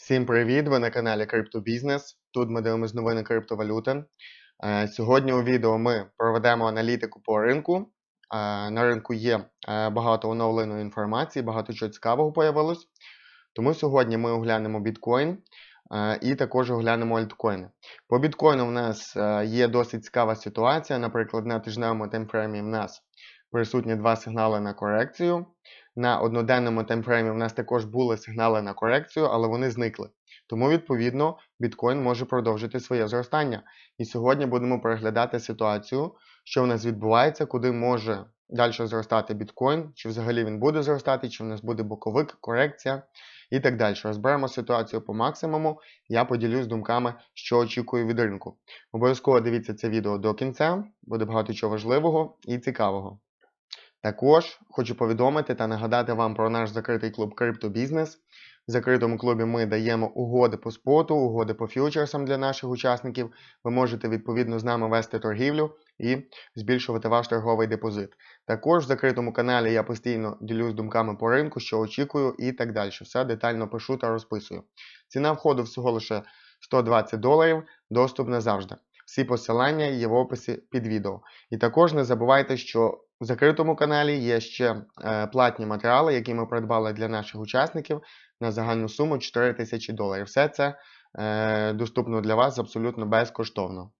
Всім привіт! Ви на каналі Криптобізнес. Тут ми дивимося новини криптовалюти. Е, Сьогодні у відео ми проведемо аналітику по ринку. Е, На ринку є е, багато оновленої інформації, багато чого цікавого появилось. Тому сьогодні ми оглянемо біткоін і також оглянемо альткоїни. По біткоїну в нас є досить цікава ситуація. Наприклад, на тижневому таймфреймі в нас присутні два сигнали на корекцію. На одноденному таймфреймі в нас також були сигнали на корекцію, але вони зникли. Тому, відповідно, біткоін може продовжити своє зростання. І сьогодні будемо переглядати ситуацію, що в нас відбувається, куди може далі зростати біткоін, чи взагалі він буде зростати, чи в нас буде боковик, корекція і так далі. Розберемо ситуацію по максимуму. Я поділюсь думками, що очікую від ринку. Обов'язково дивіться це відео до кінця, буде багато чого важливого і цікавого. Також хочу повідомити та нагадати вам про наш закритий клуб Криптобізнес. В закритому клубі ми даємо угоди по споту, угоди по фьючерсам для наших учасників. Ви можете відповідно з нами вести торгівлю і збільшувати ваш торговий депозит. Також в закритому каналі я постійно ділюсь думками по ринку, що очікую і так далі. Все детально пишу та розписую. Ціна входу всього лише 120 доларів, доступ назавжди. Всі посилання є в описі під відео. І також не забувайте, що в закритому каналі є ще е, платні матеріали, які ми придбали для наших учасників на загальну суму 4 тисячі доларів. Все це е, доступно для вас абсолютно безкоштовно.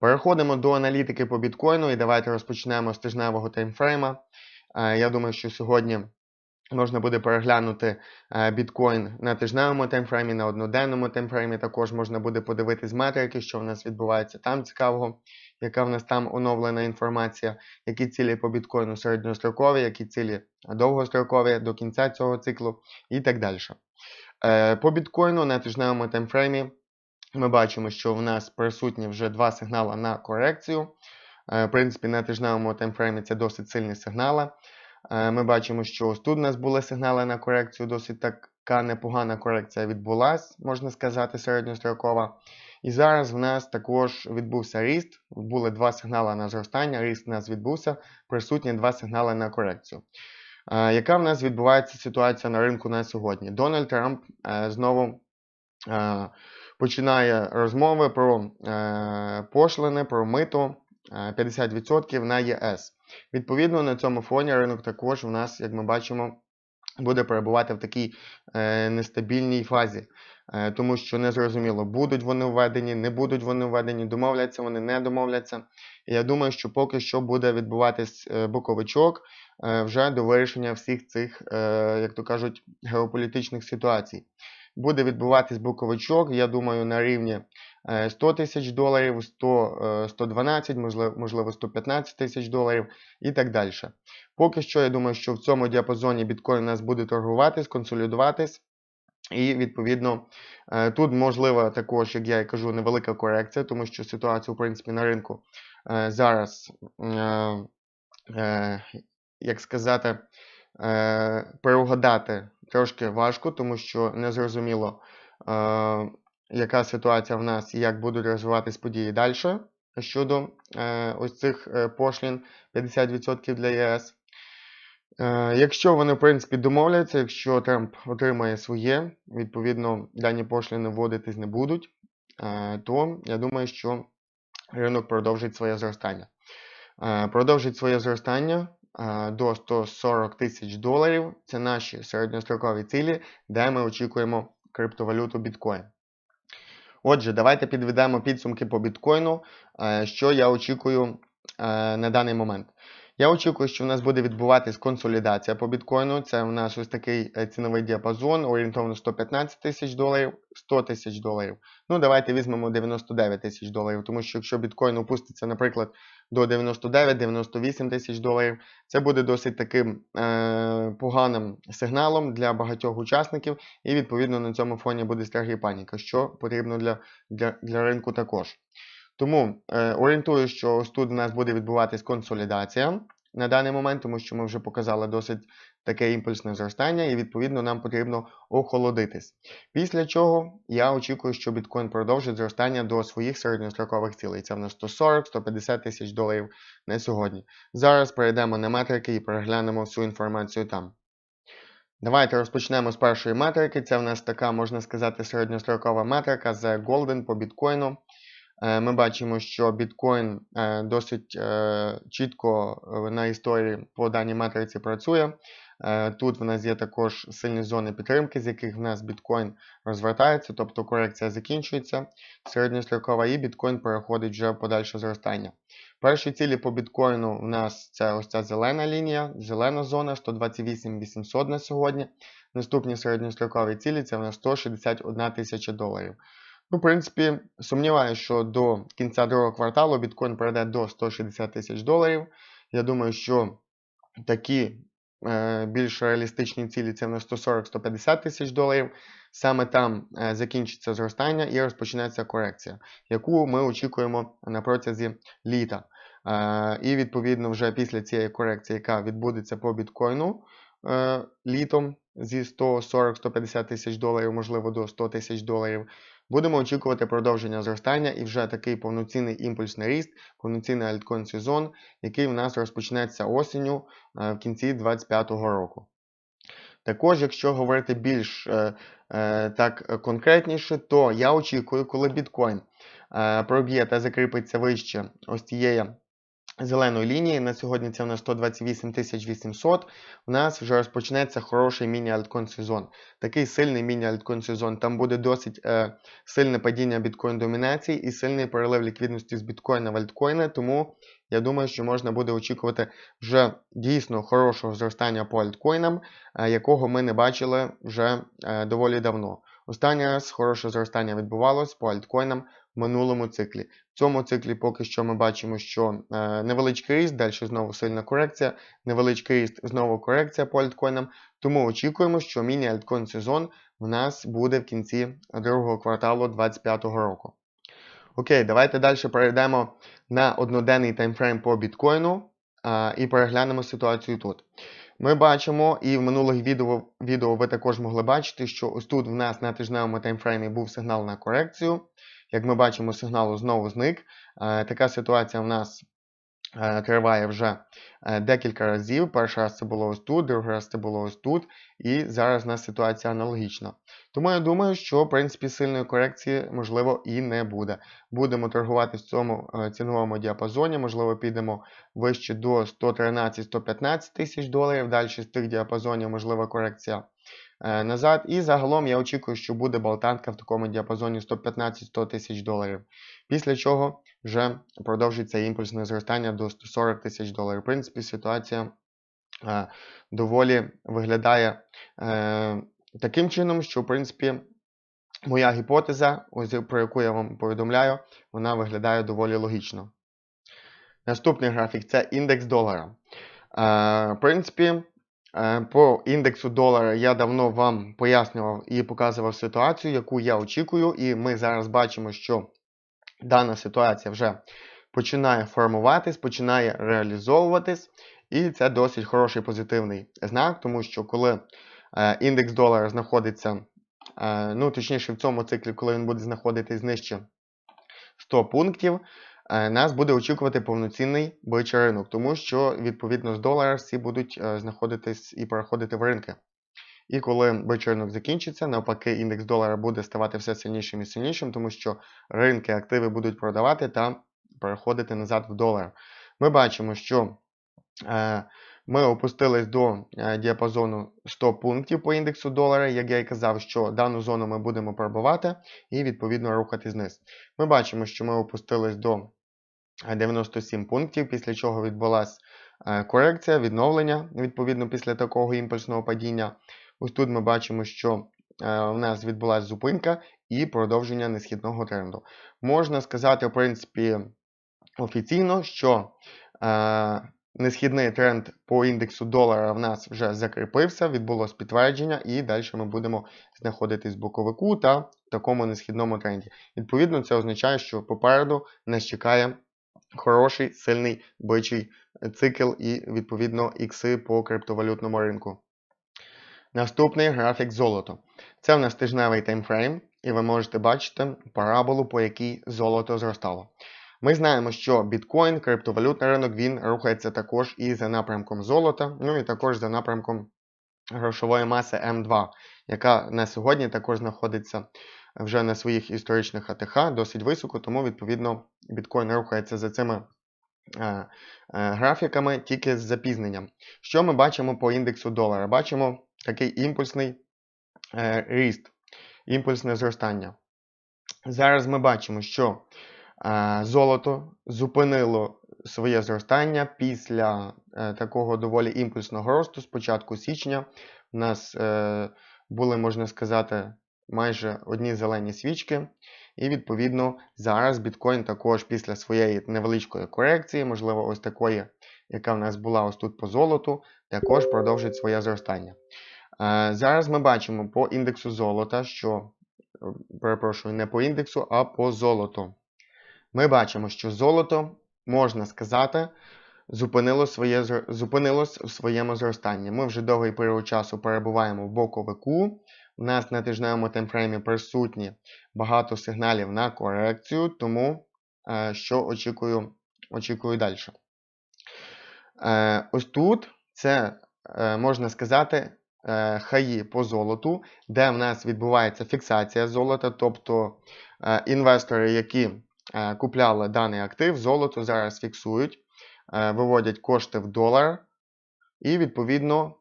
Переходимо до аналітики по біткоїну і давайте розпочнемо з тижневого таймфрейма. Е, я думаю, що сьогодні можна буде переглянути е, біткоін на тижневому таймфреймі, на одноденному таймфреймі. Також можна буде подивитись метрики, що в нас відбувається там цікавого, яка в нас там оновлена інформація, які цілі по біткоїну середньострокові, які цілі довгострокові до кінця цього циклу і так далі. Е, По біткоїну на тижневому таймфреймі ми бачимо, що в нас присутні вже два сигнали на корекцію. Е, В принципі, на тижневому таймфреймі це досить сильні сигнали. Е, Ми бачимо, що ось тут у нас були сигнали на корекцію, досить така непогана корекція відбулась, можна сказати, середньострокова. І зараз в нас також відбувся ріст. Були два сигнали на зростання, ріст у нас відбувся, присутні два сигнали на корекцію. Е, Яка в нас відбувається ситуація на ринку на сьогодні? Дональд Трамп е, знову починає розмови про пошлини, про мито 50% на ЄС. Відповідно, на цьому фоні ринок також у нас, як ми бачимо, буде перебувати в такій е, нестабільній фазі, е, тому що незрозуміло, будуть вони введені, не будуть вони введені, домовляться вони, не домовляться. І я думаю, що поки що буде відбуватись е, боковичок е, вже до вирішення всіх цих, е, як то кажуть, геополітичних ситуацій. Буде відбуватись боковичок, я думаю, на рівні е, 100 тисяч доларів, 100, е, 112, можливо, можливо 115 тисяч доларів і так далі. Поки що, я думаю, що в цьому діапазоні біткоін нас буде торгуватись, консолідуватись. І, відповідно, е, тут можлива також, як я і кажу, невелика корекція, тому що ситуація, в принципі, на ринку е, зараз, е, е, як сказати, е, переугадати трошки важко, тому що незрозуміло, е, яка ситуація в нас і як будуть розвиватись події далі щодо е, ось цих е, пошлін 50% для ЄС. Е, Якщо вони, в принципі, домовляться, якщо Трамп отримає своє, відповідно, дані пошліни вводитись не будуть, е, то я думаю, що ринок продовжить своє зростання. Е, Продовжить своє зростання до 140 тисяч доларів. Це наші середньострокові цілі, де ми очікуємо криптовалюту біткоін. Отже, давайте підведемо підсумки по біткоїну, е, що я очікую е, на даний момент. Я очікую, що в нас буде відбуватись консолідація по біткоїну. Це у нас ось такий е, ціновий діапазон, орієнтовно 115 тисяч доларів, 100 тисяч доларів. Ну, давайте візьмемо 99 тисяч доларів, тому що якщо біткоін опуститься, наприклад, до 99-98 тисяч доларів, це буде досить таким е, поганим сигналом для багатьох учасників, і відповідно на цьому фоні буде страх і паніка, що потрібно для, для, для ринку також. Тому е, орієнтую, що ось тут у нас буде відбуватись консолідація на даний момент, тому що ми вже показали досить таке імпульсне зростання, і відповідно нам потрібно охолодитись. Після чого я очікую, що біткоін продовжить зростання до своїх середньострокових цілей. Це в нас 140-150 тисяч доларів на сьогодні. Зараз перейдемо на метрики і переглянемо всю інформацію там. Давайте розпочнемо з першої метрики. Це в нас така, можна сказати, середньострокова метрика з Golden по біткоїну. Е, Ми бачимо, що біткоін е, досить е, чітко на історії по даній метриці працює. Тут в нас є також сильні зони підтримки, з яких в нас біткоін розвертається, тобто корекція закінчується середньострокова, і біткоін переходить вже в подальше зростання. Перші цілі по біткоїну у нас це ось ця зелена лінія, зелена зона 128 800 на сьогодні. Наступні середньострокові цілі це у нас 161 тисяча доларів. Ну, в принципі, сумніваюся, що до кінця другого кварталу біткоін перейде до 160 тисяч доларів. Я думаю, що такі е, більш реалістичні цілі це на 140-150 тисяч доларів. Саме там е, закінчиться зростання і розпочнеться корекція, яку ми очікуємо на протязі літа. Е, і відповідно вже після цієї корекції, яка відбудеться по біткоїну е, літом зі 140-150 тисяч доларів, можливо, до 100 тисяч доларів, будемо очікувати продовження зростання і вже такий повноцінний імпульсний ріст, повноцінний альткоін сезон, який в нас розпочнеться осінню е, в кінці 2025 року. Також, якщо говорити більш е, е, так конкретніше, то я очікую, коли біткоін проб'є та закріпиться вище ось цієї зеленої лінії. На сьогодні це у нас 128 800. У нас вже розпочнеться хороший міні-альткоін сезон. Такий сильний міні-альткоін сезон. Там буде досить е, сильне падіння біткоін домінації і сильний перелив ліквідності з біткоїна в альткоїни. Тому я думаю, що можна буде очікувати вже дійсно хорошого зростання по альткоїнам, е, якого ми не бачили вже е, доволі давно. Останній раз хороше зростання відбувалось по альткоїнам в минулому циклі. В цьому циклі поки що ми бачимо, що е, невеличкий ріст, далі знову сильна корекція, невеличкий ріст, знову корекція по альткоїнам. Тому очікуємо, що міні-альткоін сезон в нас буде в кінці другого кварталу 2025 року. Окей, давайте далі перейдемо на одноденний таймфрейм по біткоїну а, і переглянемо ситуацію тут. Ми бачимо, і в минулих відео, відео ви також могли бачити, що ось тут в нас на тижневому таймфреймі був сигнал на корекцію. Як ми бачимо, сигнал знову зник. Е, така ситуація в нас триває вже е, декілька разів. Перший раз це було ось тут, другий раз це було ось тут, і зараз у нас ситуація аналогічна. Тому я думаю, що в принципі сильної корекції можливо і не буде. Будемо торгувати в цьому ціновому діапазоні, можливо, підемо вище до 113-115 тисяч доларів. Далі з тих діапазонів можлива корекція Е, назад. І загалом я очікую, що буде болтанка в такому діапазоні 115-100 тисяч доларів. Після чого вже продовжиться імпульсне зростання до 140 тисяч доларів. В принципі, ситуація е, доволі виглядає е, таким чином, що в принципі. Моя гіпотеза, про яку я вам повідомляю, вона виглядає доволі логічно. Наступний графік це індекс долара. Е, В принципі, Е, по індексу долара я давно вам пояснював і показував ситуацію, яку я очікую, і ми зараз бачимо, що дана ситуація вже починає формуватись, починає реалізовуватись, і це досить хороший позитивний знак, тому що коли е, індекс долара знаходиться, е, ну точніше в цьому циклі, коли він буде знаходитись нижче 100 пунктів, Е, нас буде очікувати повноцінний бичий ринок, тому що, відповідно, з долара всі будуть е, знаходитись і переходити в ринки. І коли бичий ринок закінчиться, навпаки, індекс долара буде ставати все сильнішим і сильнішим, тому що ринки активи будуть продавати та переходити назад в долар. Ми бачимо, що е, ми опустились до е, діапазону 100 пунктів по індексу долара. Як я і казав, що дану зону ми будемо пробувати і відповідно рухати вниз. Ми бачимо, що ми опустились до 97 пунктів, після чого відбулася е, корекція, відновлення відповідно після такого імпульсного падіння. Ось тут ми бачимо, що е, в нас відбулася зупинка і продовження несхідного тренду. Можна сказати, в принципі, офіційно, що е, несхідний тренд по індексу долара в нас вже закріпився, відбулось підтвердження, і далі ми будемо знаходитись в боковику та в такому несхідному тренді. Відповідно, це означає, що попереду нас чекає хороший сильний бичий цикл і, відповідно, ікси по криптовалютному ринку. Наступний графік золото. Це в нас тижневий таймфрейм, і ви можете бачити параболу, по якій золото зростало. Ми знаємо, що біткоін, криптовалютний ринок, він рухається також і за напрямком золота, ну і також за напрямком грошової маси М2, яка на сьогодні також знаходиться вже на своїх історичних АТХ досить високо, тому відповідно біткоін рухається за цими е, е, графіками тільки з запізненням. Що ми бачимо по індексу долара? Бачимо такий імпульсний е, ріст, імпульсне зростання. Зараз ми бачимо, що золото зупинило своє зростання після такого доволі імпульсного росту. З початку січня у нас були, можна сказати, майже одні зелені свічки. І, відповідно, зараз біткоін також після своєї невеличкої корекції, можливо, ось такої, яка в нас була ось тут по золоту, також продовжить своє зростання. Е, зараз ми бачимо по індексу золота, що, перепрошую, не по індексу, а по золоту. Ми бачимо, що золото, можна сказати, зупинило своє, зупинилось в своєму зростанні. Ми вже довгий період часу перебуваємо в боковику. У нас на тижневому таймфреймі присутні багато сигналів на корекцію, тому е, що очікую очікую далі. Е, ось тут це, е, можна сказати, хаї по золоту, де в нас відбувається фіксація золота, тобто інвестори, які купляли даний актив, золото зараз фіксують, виводять кошти в долар і, відповідно,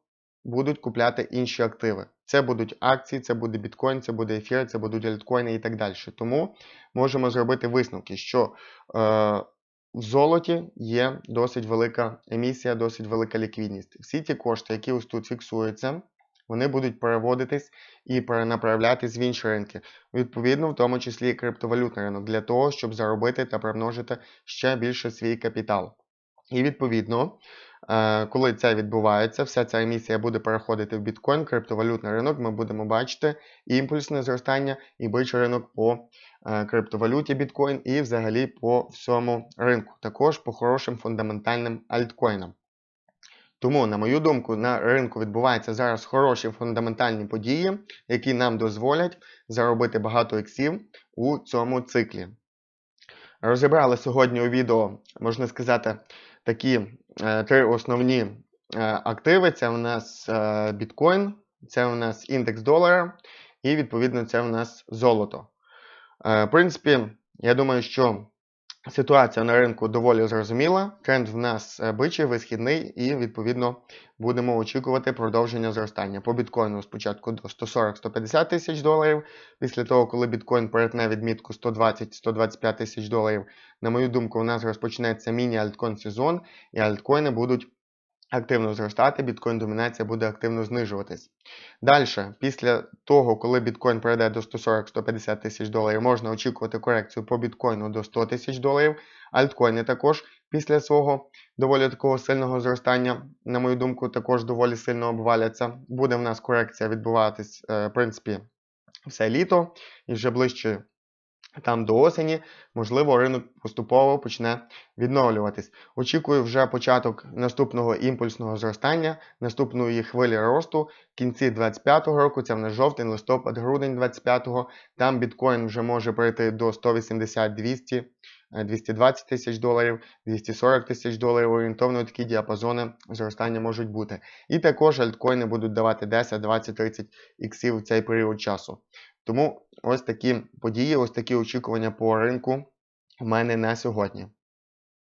будуть купляти інші активи. Це будуть акції, це буде біткоін, це буде ефір, це будуть альткоїни і так далі. Тому можемо зробити висновки, що е, в золоті є досить велика емісія, досить велика ліквідність. Всі ті кошти, які ось тут фіксуються, вони будуть переводитись і перенаправлятись в інші ринки. Відповідно, в тому числі і криптовалютний ринок, для того, щоб заробити та примножити ще більше свій капітал. І відповідно, коли це відбувається, вся ця емісія буде переходити в біткоін, криптовалютний ринок, ми будемо бачити імпульсне зростання і бичий ринок по е, криптовалюті біткоін і взагалі по всьому ринку, також по хорошим фундаментальним альткоїнам. Тому, на мою думку, на ринку відбуваються зараз хороші фундаментальні події, які нам дозволять заробити багато іксів у цьому циклі. Розібрали сьогодні у відео, можна сказати, такі е, три основні е, активи: це у нас е, біткоін, це у нас індекс долара, і, відповідно, це у нас золото. В принципі, я думаю, що Ситуація на ринку доволі зрозуміла. Тренд в нас е, бичий, висхідний, і, відповідно, будемо очікувати продовження зростання. По біткоїну спочатку до 140-150 тисяч доларів. Після того, коли біткоін перетне відмітку 120-125 тисяч доларів, на мою думку, у нас розпочнеться міні-альткоін сезон, і альткоїни будуть активно зростати, біткоін-домінація буде активно знижуватись. Далі, після того, коли біткоін перейде до 140-150 тисяч доларів, можна очікувати корекцію по біткоїну до 100 тисяч доларів. Альткоїни також після свого доволі такого сильного зростання, на мою думку, також доволі сильно обваляться. Буде в нас корекція відбуватись, е, в принципі, все літо і вже ближче там до осені, можливо, ринок поступово почне відновлюватись. Очікую вже початок наступного імпульсного зростання, наступної хвилі росту в кінці 2025 року, це в нас жовтень, листопад, грудень 2025-го. Там біткоін вже може прийти до 180-200. 220 тисяч доларів, 240 тисяч доларів, орієнтовно такі діапазони зростання можуть бути. І також альткоїни будуть давати 10, 20, 30 іксів в цей період часу. Тому ось такі події, ось такі очікування по ринку в мене на сьогодні.